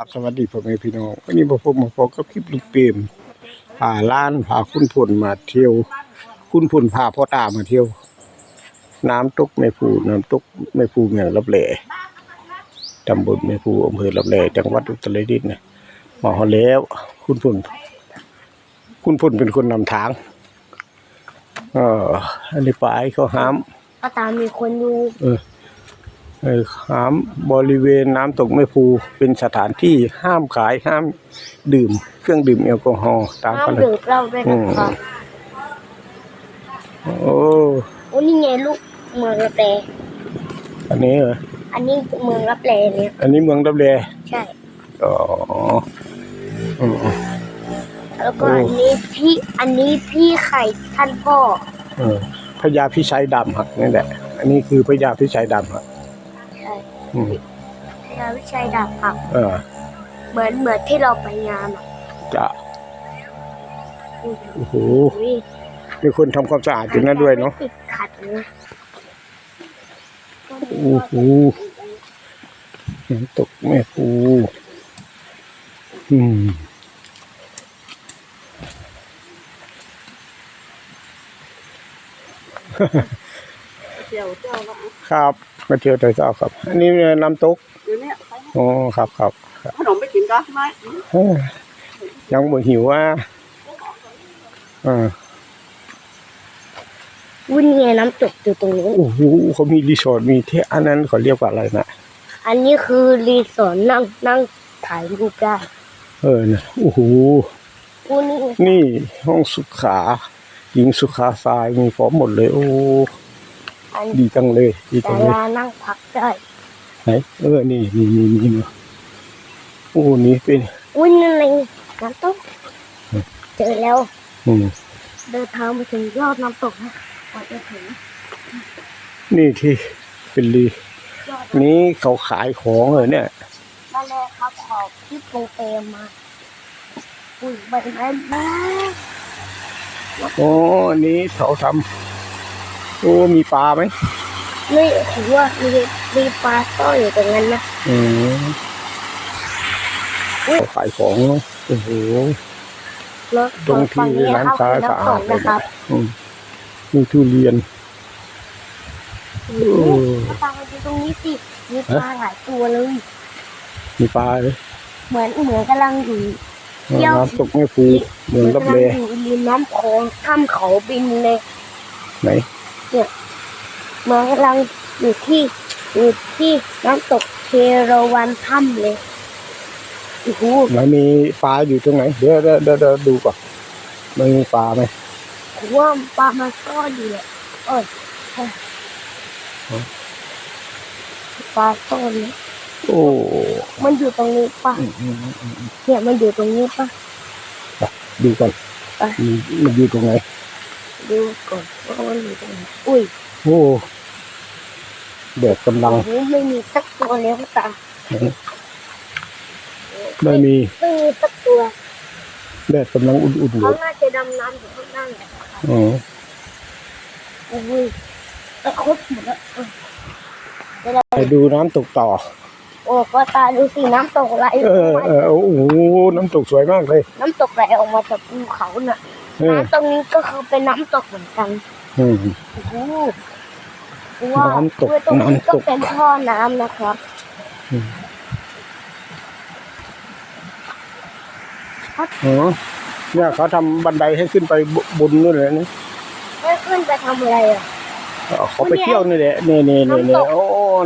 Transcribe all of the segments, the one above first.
ครับสวัสดีพ่อแม่พี่น้องวันนี้ผมมาพบกับคลิปลูกเปรมพาล้านพาคุณพลมาเที่ยว คุณพลพาพ่อตามาเที่ยว น้ำตกแม่ภูน้ำตกแม่ภูเมืองลับแหล่ตำบลแม่ภูอำเภอลับแหล่จังหวัดอุตรดิตถ์นะมาฮอดแล้ว คุณพลคุณพลเป็นคนนำทางเอออันนี้ปลายเขาห้ามก็ตามมีคนดูเออเออ ห้ามบริเวณน้ำตกแม่ภูเป็นสถานที่ห้ามขายห้ามดื่ม เครื่องดื่มแอลกอฮอล์ตามห้ามกันเลยดื่มเหล้าด้วยนะครับโอ้โอ้นี่ไงลูกเมืองรับแลอันนี้เหรออันนี้เมืองรับแลเนี่ยอันนี้เมืองดับแลใช่ อ๋ออืมแล้วก็โอ้อันนี้พี่อันนี้พี่ไข่ท่านพ่อ เออพญาพิชัยดำหักนี่แหละ อันนี้คือพญาพิชัยดำหักใช่ อืมพระวิชัยดาบหักเออ เหมือนเหมือนที่เราไปงานอะจะอุ้ยโอ้โหอุ้ยมีคนทำความสะอาดอยู่นั่นด้วยเนาะไม่ติดขัดเลยนะโอ้โหน้ำตกแม่ภูอืม เดี๋ยวเจ้าว่าครับมาเที่ยวแต่เช้าครับ อันนี้น้ำตกเดี๋ยวเนี้ไปอ๋อครับครับขนมไปกินก็ไม่เอ้ยยังบ่หิวว่าอ่าอุ้ยนี่ไงน้ำตกอยู่ตรงนี้นโอ้โหเขามีรีสอร์ทมีเที่อันนั้นเขาเรียกว่าอะไรนะอันนี้คือรีสอร์ทนั่งนั่งถ่ายรูปได้เออนะโอ้โหอุ้ยนี่นี่ห้องสุขาหญิงสุขาทรายมีพร้อมหมดเลย โอ้ อันดีจังเลยดีจัแต่งเลยลานั่งพักได้ ไหนเออนี่นี่นี่นี่นี่โอ้นี่เป็นอุ้ยนั่นเองน้ำตกเจอแล้ว อืมเดินทางมาถึงยอดน้ำตกนะกว่าจะถึงนี่ที่เป็นรียอดนี้เขาขายของเหรอเนี่ยนั่นแหละครับขอบที่โปรเตมมา อุ้ยบันไดมาโอ้อันนี้เขาทำ โอ้มีปลาไหมไม่ถือว่ามีมีปลาซ่อนอยู่ตรงนั้นนะอืมอุ๊ยเขาขายของเนอะโอ้โหแล้วตรงที่ฝั่งนี้ร้านครับค้าคือสะน้ำตอาดกเลยนะครับอืมมีทุเรียนอืโอ้มมาตามมาดูตรงนี้สิมีปลาหลายตัวเลย มีปลาเลยเหมือนเหมือนกำลังอยู่เที่ยวน้ำตกแม่ภูเมืองรับกำแลลังอยู่ริมน้ำโขงข้ามเขาบินเลยไหน เหมือนกำลังอยู่ที่อยู่ที่น้ำตกเทราวันถ้ำเลยโอ้โหไหนมีปลาอยู่ตรงไหน เดี๋ยวเดี๋ยวเดี๋ยวเดี๋ยวดูก่อนมันมีปลาไหมผมว่าปลามันซ่อนอยู่แหละเอ้ยเอ้ยปลาซ่อนเนี่ยโอ้มันอยู่ตรงนี้ปะอืมอืมอืมอืมเนี่ยมันอยู่ตรงนี้ปะดูก่อนไปมันมันอยู่ตรงไหน ดูก่อนว่ามันอยู่ตรงไหนอุ้ยโอ้แดดกำลัง โอ้โหไม่มีสักตัวเลยพ่อตาไม่มีไม่มีสักตัวแดดกำลังอุ่นๆเลเขายน่าจะดำน้ำอยู่ข้างล่างแหละอ๋อโอ้ยตะครบหมดแล้วเออเดี๋ยวเราไปดูน้ำตกต่อ โอ้พ่อตาดูสิน้ำตกไหลเออเออโอ้โหน้ำตกสวยมากเลย น้ำตกไหลออกมาจากภูเขาน่ะเออ น้ำตรงนี้ก็คือเป็นน้ำตกเหมือนกันอืม โอ้โหว่าน้ำตกด้วยตรงนี้น้ำตก็ก เป็นท่อน้ำนะครับ อ๋อเนี่ยเขาทำบันไดให้ขึ้นไปบบนนู่นเลยนี่ไม่ขึ้นไปทำอะไรอะอ๋อเขาไปเที่ยวนี่แหละนี่นี่นี่นี่น้ำตก โอ้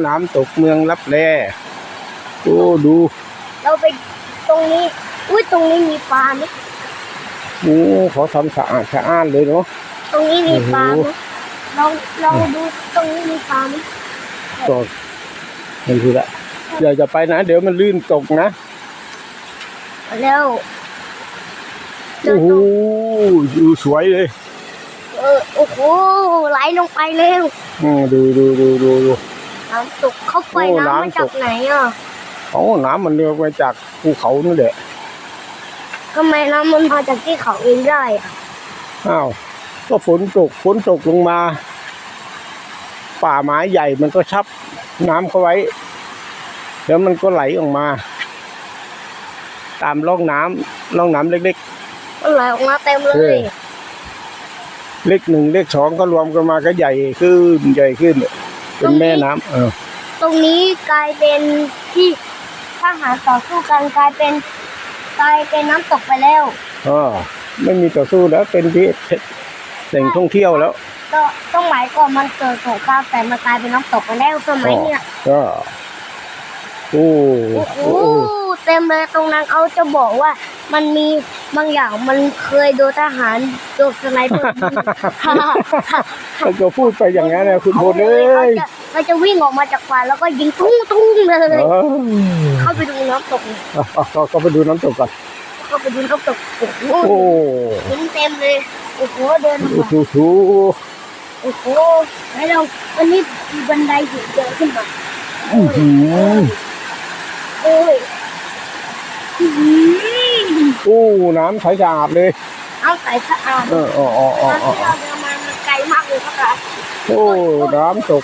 น้ำตกเมืองลับแลโอ้ดูเราไปตรงนี้ อุ้ยตรงนี้มีปลาไหม โอ้เขาทำสะอาดสะอ้านเลยเนาะ ตรงนี้มีปลาโอ้ไหมโหเราเราดูตรงนี้มีปลาไหมก็นี่คือละอย่าจะไปนะ เดี๋ยวมันลื่นตกนะ แล้วเจอโอ้โหตรงอยู่สวยเลย เออโอ้โหไหลลงไปเร็วอืมดูดูดูดูดูน้ำตกเข้าไปโอ้น้ำมาน้ำตจากกไหนอะโอ้น้ำมันเรือมาจากภูเขานี่แหละ ทำไมน้ำมันมาจากที่เขาเองได้อะอ้าวก็ฝนตกฝนตกลงมา ป่าไม้ใหญ่มันก็ชับน้ำเข้าไว้ แล้วมันก็ไหลออกมา ตามร่องน้ำร่องน้ำเล็กมันไหลออกมาเต็มเลเออยๆ เลขหนึ่งเลขสองก็รวมกันมาก็ใหญ่ขึ้นใหญ่ขึ้น เป็นแม่น้ำเออ ตรงนี้กลายเป็นที่ทหารต่อสู้กันกลายเป็น กลายเป็นน้ำตกไปแล้วอ๋อไม่มีต่อสู้แล้วเป็นที่แหล่งท่องเที่ยวแล้วก็ต้องหมายก่อนมันเกิดสงครามแต่มันกลายเป็นน้ำตกไปแล้วสมัยเนี่ยก็โอ้โอ้โหเต็มเลยตรงนั้นเขาจะบอกว่ามันมีบางอย่างมันเคยโดนทหารโดนสไนเปอร์ยิงถ้าจะพูดไปอย่างนั้นนะคุณพลเอ้เขายจะเขาจะวิ่งออกมาจากป่าแล้วก็ยิงตุ้งตุ้งเลยเออเข้าไปดูน้ำตกเอาเอาเอาก็ไปดูน้ำตกก่อนเข้าไปดูน้ำตกโอ้โหโอ้หินเต็มเลยโอ้โหเดินโอ้มาโหโหโอ้โหแล้วเราอันนี้มีบันไดหินเดินขึ้นมาอื้อหือโอ้ย อื้อหือโอ้น้ำใสสะอาดเลย เอาใส่สะอาดเอออ๋ออ๋ออ๋อตอนอ๋อที่เราเดินมามันไกลมากเลยครับโอ้น้ำตก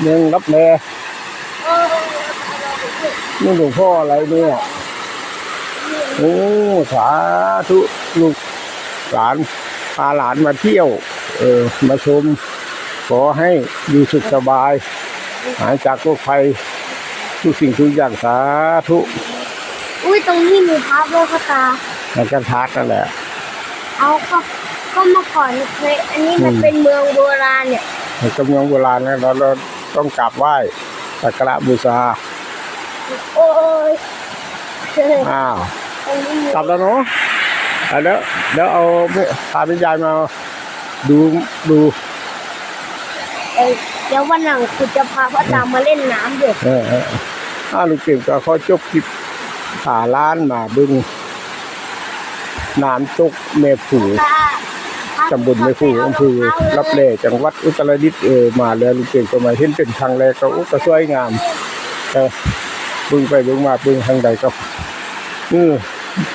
เมืองรับแลเออนี่หลวงพ่ออะไรเนี่ยโอ้สาธุลูกหลานพาหลานมาเที่ยว เออมาชม ขอให้อยู่สุขสบาย หายจากโรคภัยทุกสิ่งทุกอย่างสาธุ อุ้ยตรงนี้มีพระด้วยค่ะตาในกันทักนั่นแหละ เอาก็ก็เมื่อก่อนเคยอันนี้มันอืม เป็นเมืองโบราณเนี่ยในกำเนิดโบราณนะเราเราต้องกราบไหว้สักการะบูชาโอ้ยเอออ้าวตรงนี้มีกลับแล้วเนาะอะแล้วแล้วเอาพาพี่ยายมาดูดูเออเดี๋ยววันหลังคุณจะพาพ่อตามมาเล่นน้ำด้วยเออเอออ้าวลูกเก่งก็ขอจบคลิป หาร้านมาบึงน้ำตกแม่ผูตำบลแม่ผูอำเภอรับแลจังหวัดอุตรดิตถ์เออมาแล้วลูกเก่งก็มาเห็นเป็นครั้งแรกก็อุยก็สวยงามเออบึงไปบึงมาบึงทางใดก็อือ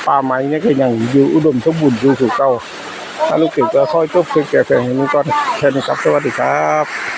ป่าไม้เนี่ยก็ยังอยู่อุดมสมบูรณ์อยู่สู่เก่าถ้าลูกเก่งก็ขอยจบคลิปแก่เพียงนี้ก่อนแค่นี้ครับสวัสดีครับ